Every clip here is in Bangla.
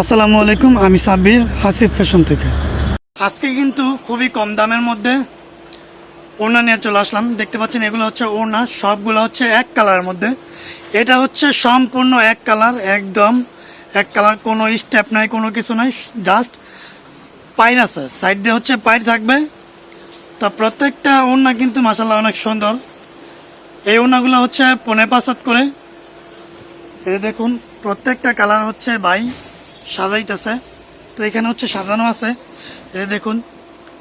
আসসালামু আলাইকুম, আমি সাব্বির, হাসিফ ফ্যাশন থেকে। আজকে কিন্তু খুবই কম দামের মধ্যে ওড়না নিয়ে চলে আসলাম। দেখতে পাচ্ছেন, এগুলো হচ্ছে ওড়না, সবগুলো হচ্ছে এক কালারের মধ্যে। এটা হচ্ছে সম্পূর্ণ এক কালার, একদম এক কালার, কোনো স্টেপ নাই, কোনো কিছু নাই, জাস্ট পাইর আছে। সাইড দিয়ে হচ্ছে পাইর থাকবে। তা প্রত্যেকটা ওড়না কিন্তু মাসাল্লাহ অনেক সুন্দর। এই ওড়নাগুলো হচ্ছে পনে পাঁচাত করে। এ দেখুন, প্রত্যেকটা কালার হচ্ছে বাই সাজাইতেছে। তো এখানে হচ্ছে সাজানো আছে। এই দেখুন,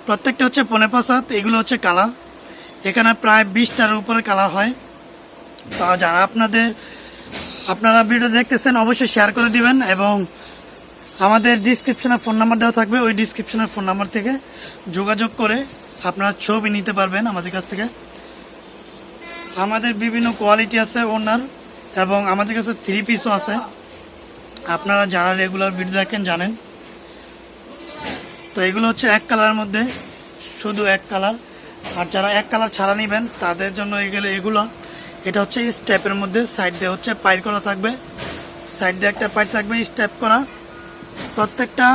প্রত্যেকটা হচ্ছে পনে পাঁচাত এগুলো হচ্ছে কালার। এখানে প্রায় বিশটার উপরে কালার হয়। তো যারা আপনাদের, আপনারা ভিডিও দেখতেছেন, অবশ্যই শেয়ার করে দিবেন এবং আমাদের ডিসক্রিপশনে ফোন নাম্বার দেওয়া থাকবে। ওই ডিসক্রিপশনের ফোন নাম্বার থেকে যোগাযোগ করে আপনারা ছবি নিতে পারবেন আমাদের কাছ থেকে। আমাদের বিভিন্ন কোয়ালিটি আছে ওনার এবং আমাদের কাছে থ্রি পিসও আছে। আপনারা যারা রেগুলার ভিডিও দেখেন জানেন। তো এগুলো হচ্ছে এক কালারের মধ্যে, শুধু এক কালার আর যারা এক কালার ছাড়া নেবেন, তাদের জন্য এগুলো এগুলো, এটা হচ্ছে স্টেপের মধ্যে। সাইড দিয়ে হচ্ছে পাইর করা থাকবে। সাইড দিয়ে একটা পাইর থাকবে স্টেপ করা। প্রত্যেকটা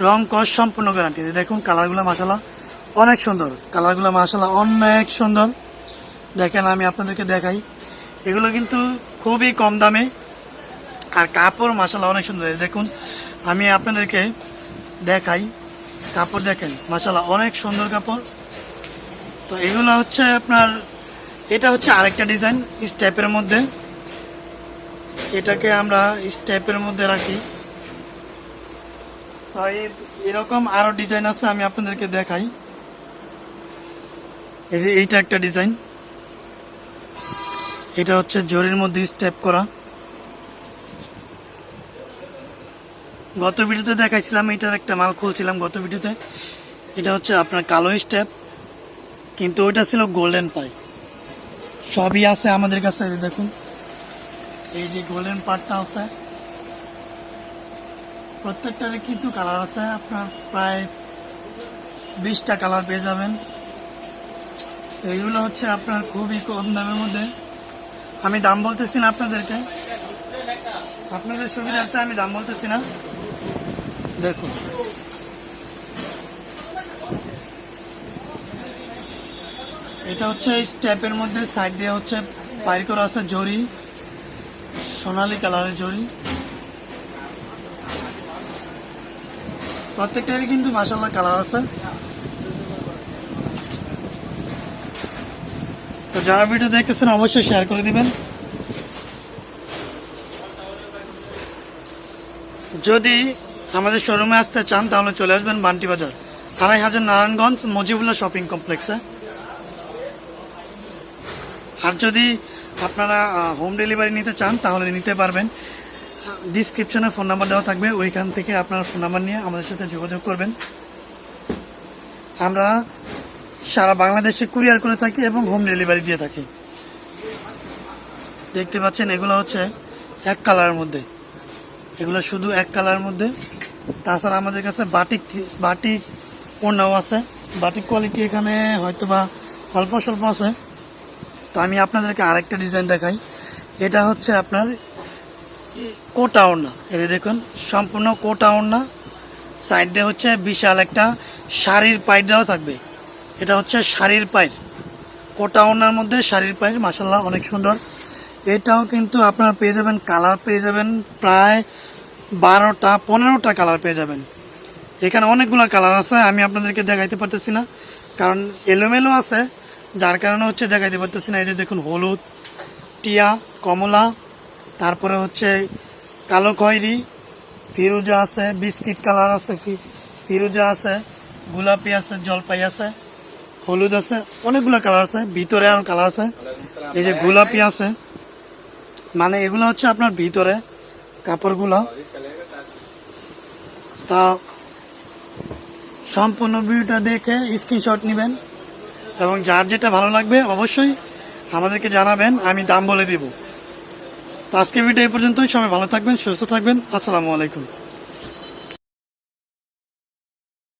রং কস সম্পূর্ণ গ্যারান্টি দেখুন কালারগুলো মাসালা অনেক সুন্দর। কালারগুলো মাসালা অনেক সুন্দর। দেখেন, আমি আপনাদেরকে দেখাই। এগুলো কিন্তু খুবই কম দামে আর কাপড় মাসালা অনেক সুন্দর। দেখুন, আমি আপনাদেরকে দেখাই, কাপড় দেখেন মাসালা অনেক সুন্দর কাপড়। তো এগুলো হচ্ছে আপনার, এটা হচ্ছে আরেকটা ডিজাইন, স্টেপের মধ্যে। এটাকে আমরা স্টেপের মধ্যে রাখি। তো এরকম আরও ডিজাইন আছে, আমি আপনাদেরকে দেখাই। এই যে এইটা একটা ডিজাইন। এটা হচ্ছে জরির মধ্যে স্টেপ করা। গত ভিডিওতে দেখাইছিলাম, এটার একটা মাল খুলছিলাম গত ভিডিওতে। এটা হচ্ছে আপনার কালো স্টেপ, কিন্তু ওইটা ছিল গোল্ডেন পাই। সবই আছে আমাদের কাছে দেখুন। এই যে গোল্ডেন পার্টটা আছে। প্রত্যেকটারে কিন্তু কালার আছে, আপনার প্রায় বিশটা কালার পেয়ে যাবেন। এইগুলো হচ্ছে আপনার খুবই কম দামের মধ্যে। আমি দাম বলতেছি না আপনাদেরকে। আপনাদের সুবিধার্থে আমি দাম বলতেছি না। দেখুন। এটা হচ্ছে স্টেপের মধ্যে সাইড দিয়ে হচ্ছে বাইর করা আছে জরি, সোনালি কালারের জরি। প্রত্যেকটারই কিন্তু মাসাল্লাহ কালার আছে। তো যারা ভিডিও দেখতেছেন, অবশ্যই শেয়ার করে দিবেন। যদি আমাদের শোরুমে আসতে চান, তাহলে চলে আসবেন বান্টি বাজার। আড়াই হাজার নারায়ণগঞ্জ মজিবুল্লাহ শপিং কমপ্লেক্সে আর যদি আপনারা হোম ডেলিভারি নিতে চান, তাহলে নিতে পারবেন। ডিসক্রিপশনে ফোন নাম্বার দেওয়া থাকবে, ওইখান থেকে আপনার ফোন নাম্বার নিয়ে আমাদের সাথে যোগাযোগ করবেন। আমরা সারা বাংলাদেশে কুরিয়ার করে থাকি এবং হোম ডেলিভারি দিয়ে থাকি। দেখতে পাচ্ছেন, এগুলো হচ্ছে এক কালারের মধ্যে। এগুলো শুধু এক কালারের মধ্যে। তাছাড়া আমাদের কাছে বাটিক বাটিক পণ্যও আছে। বাটিক কোয়ালিটি এখানে হয়তো বা অল্প স্বল্প আছে। তো আমি আপনাদেরকে আরেকটা ডিজাইন দেখাই। এটা হচ্ছে আপনার কোটা ওড়না। এই দেখুন, সম্পূর্ণ কোটা ওড়না। সাইড হচ্ছে বিশাল একটা শাড়ির পাইর দেওয়া থাকবে। এটা হচ্ছে শাড়ির পাইর কোটা ওড়নার মধ্যে শাড়ির পাইর মাসাল্লাহ অনেক সুন্দর। এটাও কিন্তু আপনার পেয়ে যাবেন, কালার পেয়ে যাবেন প্রায় বারোটা, পনেরোটা কালার পেয়ে যাবেন। এখানে অনেকগুলো কালার আছে, আমি আপনাদেরকে দেখাইতে পারতেছি না। কারণ এলোমেলো আছে, যার কারণে হচ্ছে দেখাইতে পারতেছি না। এই যে দেখুন, হলুদ, টিয়া, কমলা, তারপরে হচ্ছে কালো খয়েরি, ফিরুজা আছে, বিস্কিট কালার আছে ফিরুজা আছে, গোলাপি আছে, জলপাই আছে, হলুদ আছে, অনেকগুলো কালার আছে, ভিতরে আর কালার আছে। এই যে গোলাপি আছে মানে এগুলো হচ্ছে আপনার ভিতরে কাপড়গুলো। তা সম্পূর্ণ ভিডিওটা দেখে স্ক্রিনশট নেবেন এবং যার যেটা ভালো লাগবে অবশ্যই আমাদেরকে জানাবেন, আমি দাম বলে দেব। তো আজকে ভিডিও এই পর্যন্তই, সবাই ভালো থাকবেন, সুস্থ থাকবেন, আসসালামু আলাইকুম।